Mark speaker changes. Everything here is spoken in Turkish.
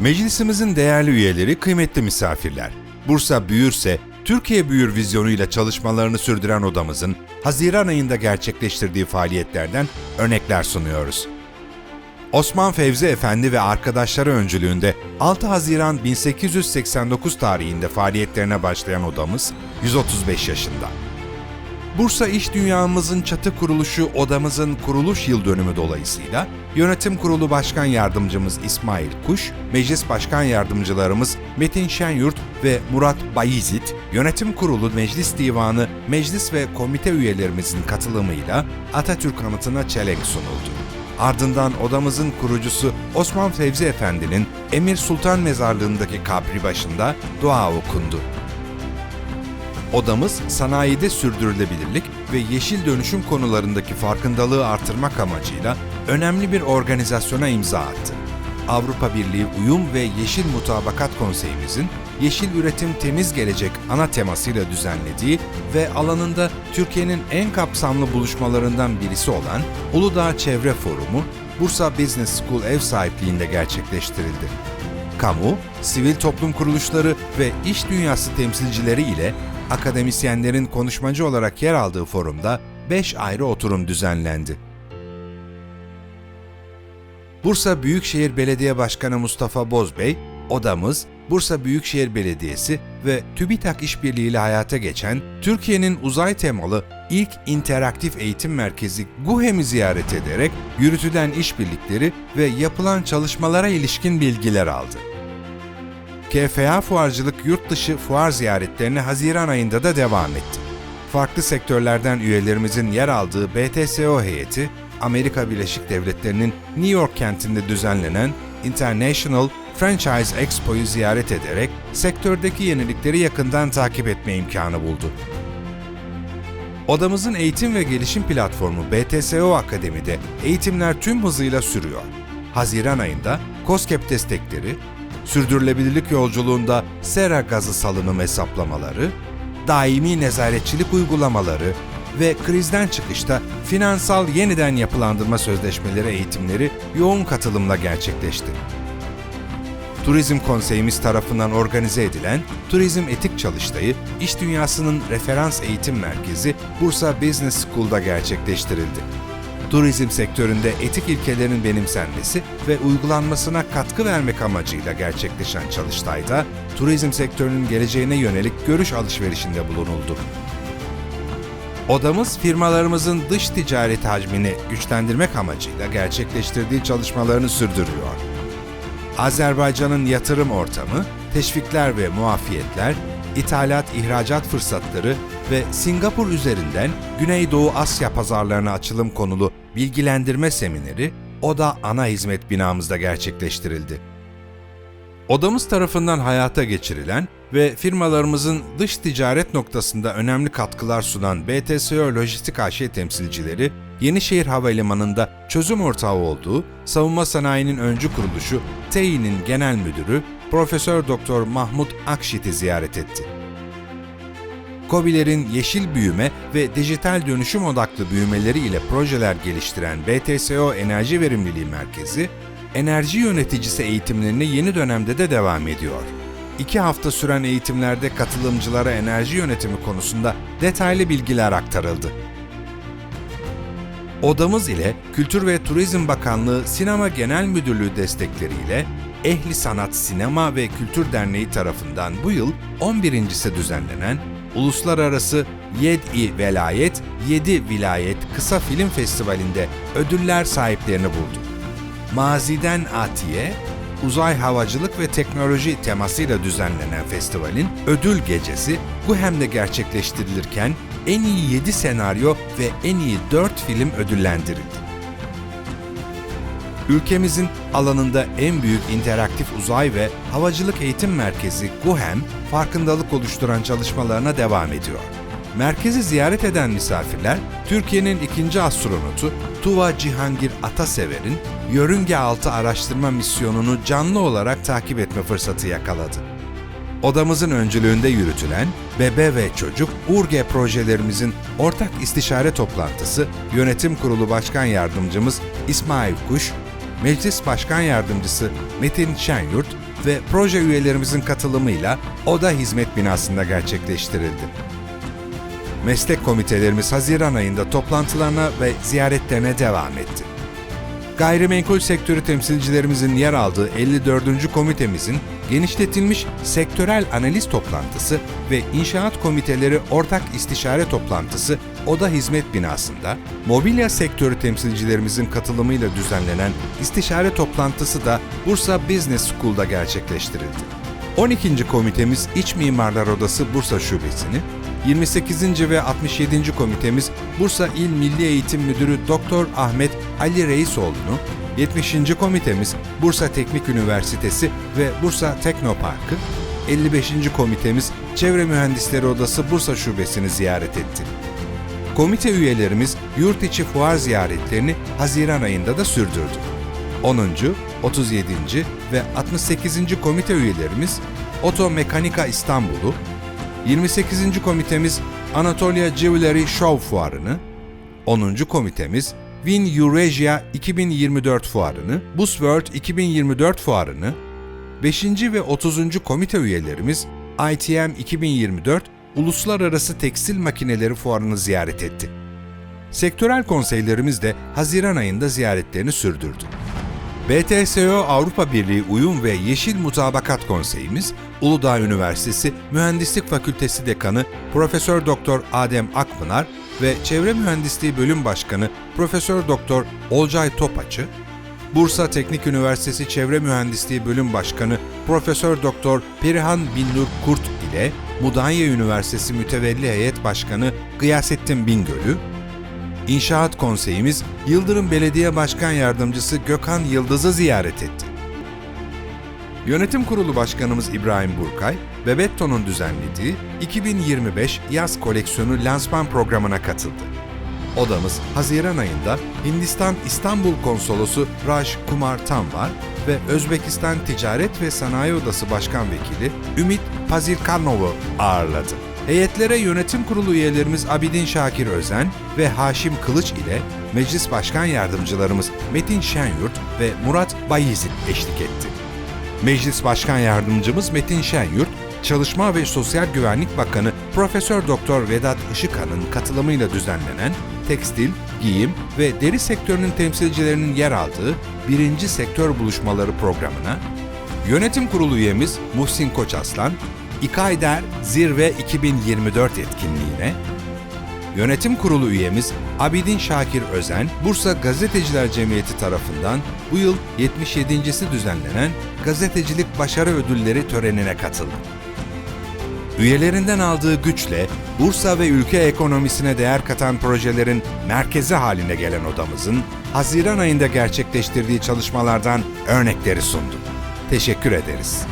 Speaker 1: Meclisimizin değerli üyeleri, kıymetli misafirler. Bursa büyürse, Türkiye büyür vizyonuyla çalışmalarını sürdüren odamızın Haziran ayında gerçekleştirdiği faaliyetlerden örnekler sunuyoruz. Osman Fevzi Efendi ve arkadaşları öncülüğünde 6 Haziran 1889 tarihinde faaliyetlerine başlayan odamız 135 yaşında. Bursa İş Dünyamızın çatı kuruluşu odamızın kuruluş yıl dönümü dolayısıyla Yönetim Kurulu Başkan Yardımcımız İsmail Kuş, Meclis Başkan Yardımcılarımız Metin Şenyurt ve Murat Bayizit, Yönetim Kurulu Meclis Divanı, meclis ve komite üyelerimizin katılımıyla Atatürk anıtına çelenk sunuldu. Ardından odamızın kurucusu Osman Fevzi Efendi'nin Emir Sultan Mezarlığı'ndaki kabri başında dua okundu. Odamız sanayide sürdürülebilirlik ve yeşil dönüşüm konularındaki farkındalığı artırmak amacıyla önemli bir organizasyona imza attı. Avrupa Birliği Uyum ve Yeşil Mutabakat Konseyimizin Yeşil Üretim Temiz Gelecek ana temasıyla düzenlediği ve alanında Türkiye'nin en kapsamlı buluşmalarından birisi olan Uludağ Çevre Forumu, Bursa Business School ev sahipliğinde gerçekleştirildi kamu, sivil toplum kuruluşları ve iş dünyası temsilcileri ile akademisyenlerin konuşmacı olarak yer aldığı forumda 5 ayrı oturum düzenlendi. Bursa Büyükşehir Belediye Başkanı Mustafa Bozbey, odamız Bursa Büyükşehir Belediyesi ve TÜBİTAK işbirliği ile hayata geçen Türkiye'nin uzay temalı ilk interaktif eğitim merkezi GUHEM'i ziyaret ederek yürütülen işbirlikleri ve yapılan çalışmalara ilişkin bilgiler aldı. KFA Fuarcılık yurt dışı fuar ziyaretlerine Haziran ayında da devam etti. Farklı sektörlerden üyelerimizin yer aldığı BTSO heyeti, Amerika Birleşik Devletleri'nin New York kentinde düzenlenen International Franchise Expo'yu ziyaret ederek sektördeki yenilikleri yakından takip etme imkanı buldu. Odamızın eğitim ve gelişim platformu BTSO Akademi'de eğitimler tüm hızıyla sürüyor. Haziran ayında COSGAP destekleri, sürdürülebilirlik yolculuğunda sera gazı salınım hesaplamaları, daimi nezaretçilik uygulamaları ve krizden çıkışta finansal yeniden yapılandırma sözleşmeleri eğitimleri yoğun katılımla gerçekleşti. Turizm Konseyimiz tarafından organize edilen Turizm Etik Çalıştayı, iş dünyasının referans eğitim merkezi Bursa Business School'da gerçekleştirildi. Turizm sektöründe etik ilkelerin benimsenmesi ve uygulanmasına katkı vermek amacıyla gerçekleşen çalıştayda turizm sektörünün geleceğine yönelik görüş alışverişinde bulunuldu. Odamız firmalarımızın dış ticaret hacmini güçlendirmek amacıyla gerçekleştirdiği çalışmalarını sürdürüyor. Azerbaycan'ın yatırım ortamı, teşvikler ve muafiyetler, ithalat ihracat fırsatları ve Singapur üzerinden Güneydoğu Asya pazarlarına açılım konulu bilgilendirme semineri Oda ana hizmet binamızda gerçekleştirildi. Odamız tarafından hayata geçirilen ve firmalarımızın dış ticaret noktasında önemli katkılar sunan BTSO Lojistik AŞ temsilcileri, Yenişehir Havalimanı'nda çözüm ortağı olduğu savunma sanayinin öncü kuruluşu TEİ'nin genel müdürü Profesör Doktor Mahmut Akşit'i ziyaret etti. COBİ'lerin yeşil büyüme ve dijital dönüşüm odaklı büyümeleri ile projeler geliştiren BTSO Enerji Verimliliği Merkezi, enerji yöneticisi eğitimlerini yeni dönemde de devam ediyor. İki hafta süren eğitimlerde katılımcılara enerji yönetimi konusunda detaylı bilgiler aktarıldı. Odamız ile Kültür ve Turizm Bakanlığı Sinema Genel Müdürlüğü destekleriyle Ehli Sanat Sinema ve Kültür Derneği tarafından bu yıl 11.si düzenlenen Uluslararası Yed-i Velayet 7 Vilayet Kısa Film Festivali'nde ödüller sahiplerini buldu. Maziden Atiye, uzay havacılık ve teknoloji temasıyla düzenlenen festivalin ödül gecesi Guhem'de gerçekleştirilirken en iyi 7 senaryo ve en iyi 4 film ödüllendirildi. Ülkemizin alanında en büyük interaktif uzay ve havacılık eğitim merkezi GUHEM, farkındalık oluşturan çalışmalarına devam ediyor. Merkezi ziyaret eden misafirler, Türkiye'nin ikinci astronotu Tuva Cihangir Atasever'in yörünge altı araştırma misyonunu canlı olarak takip etme fırsatı yakaladı. Odamızın öncülüğünde yürütülen Bebe ve Çocuk URGE projelerimizin ortak istişare toplantısı Yönetim Kurulu Başkan Yardımcımız İsmail Kuş, Meclis Başkan Yardımcısı Metin Şenyurt ve proje üyelerimizin katılımıyla Oda Hizmet Binası'nda gerçekleştirildi. Meslek komitelerimiz Haziran ayında toplantılarına ve ziyaretlerine devam etti. Gayrimenkul sektörü temsilcilerimizin yer aldığı 54. komitemizin genişletilmiş sektörel analiz toplantısı ve inşaat komiteleri ortak istişare toplantısı Oda Hizmet Binası'nda, mobilya sektörü temsilcilerimizin katılımıyla düzenlenen istişare toplantısı da Bursa Business School'da gerçekleştirildi. 12. komitemiz İç Mimarlar Odası Bursa Şubesini, 28. ve 67. komitemiz Bursa İl Milli Eğitim Müdürü Doktor Ahmet Ali Reisoğlu'nu, 70. komitemiz Bursa Teknik Üniversitesi ve Bursa Teknoparkı, 55. komitemiz Çevre Mühendisleri Odası Bursa Şubesini ziyaret etti. Komite üyelerimiz yurt içi fuar ziyaretlerini Haziran ayında da sürdürdü. 10. 37. ve 68. komite üyelerimiz Oto Mekanika İstanbul'u, 28. komitemiz Anatolia Jewelry Show Fuarı'nı, 10. komitemiz Win Eurasia 2024 Fuarı'nı, Busworld 2024 Fuarı'nı, 5. ve 30. komite üyelerimiz ITM 2024 Uluslararası Tekstil Makineleri Fuarı'nı ziyaret etti. Sektörel konseylerimiz de Haziran ayında ziyaretlerini sürdürdü. BTSO Avrupa Birliği Uyum ve Yeşil Mutabakat Konseyimiz, Uludağ Üniversitesi Mühendislik Fakültesi Dekanı Profesör Doktor Adem Akpınar ve Çevre Mühendisliği Bölüm Başkanı Profesör Doktor Olcay Topaçı, Bursa Teknik Üniversitesi Çevre Mühendisliği Bölüm Başkanı Profesör Doktor Perihan Binnur Kurt ile Mudanya Üniversitesi Mütevelli Heyet Başkanı Gıyasettin Bingöl'ü, İnşaat Konseyimiz Yıldırım Belediye Başkan Yardımcısı Gökhan Yıldız'ı ziyaret etti. Yönetim Kurulu Başkanımız İbrahim Burkay, Bebetto'nun düzenlediği 2025 yaz koleksiyonu lansman programına katıldı. Odamız Haziran ayında Hindistan İstanbul Konsolosu Raj Kumar Tanvar ve Özbekistan Ticaret ve Sanayi Odası Başkan Vekili Ümit Pazirkanov'u ağırladı. Heyetlere yönetim kurulu üyelerimiz Abidin Şakir Özen ve Haşim Kılıç ile Meclis Başkan Yardımcılarımız Metin Şenyurt ve Murat Bayezid eşlik etti. Meclis Başkan Yardımcımız Metin Şenyurt, Çalışma ve Sosyal Güvenlik Bakanı Profesör Doktor Vedat Işıkhan'ın katılımıyla düzenlenen tekstil, giyim ve deri sektörünün temsilcilerinin yer aldığı birinci sektör buluşmaları programına, yönetim kurulu üyemiz Muhsin Koçaslan, İKAYDER Zirve 2024 etkinliğine, Yönetim Kurulu üyemiz Abidin Şakir Özen, Bursa Gazeteciler Cemiyeti tarafından bu yıl 77.si düzenlenen Gazetecilik Başarı Ödülleri törenine katıldı. Üyelerinden aldığı güçle Bursa ve ülke ekonomisine değer katan projelerin merkezi haline gelen odamızın Haziran ayında gerçekleştirdiği çalışmalardan örnekleri sundu. Teşekkür ederiz.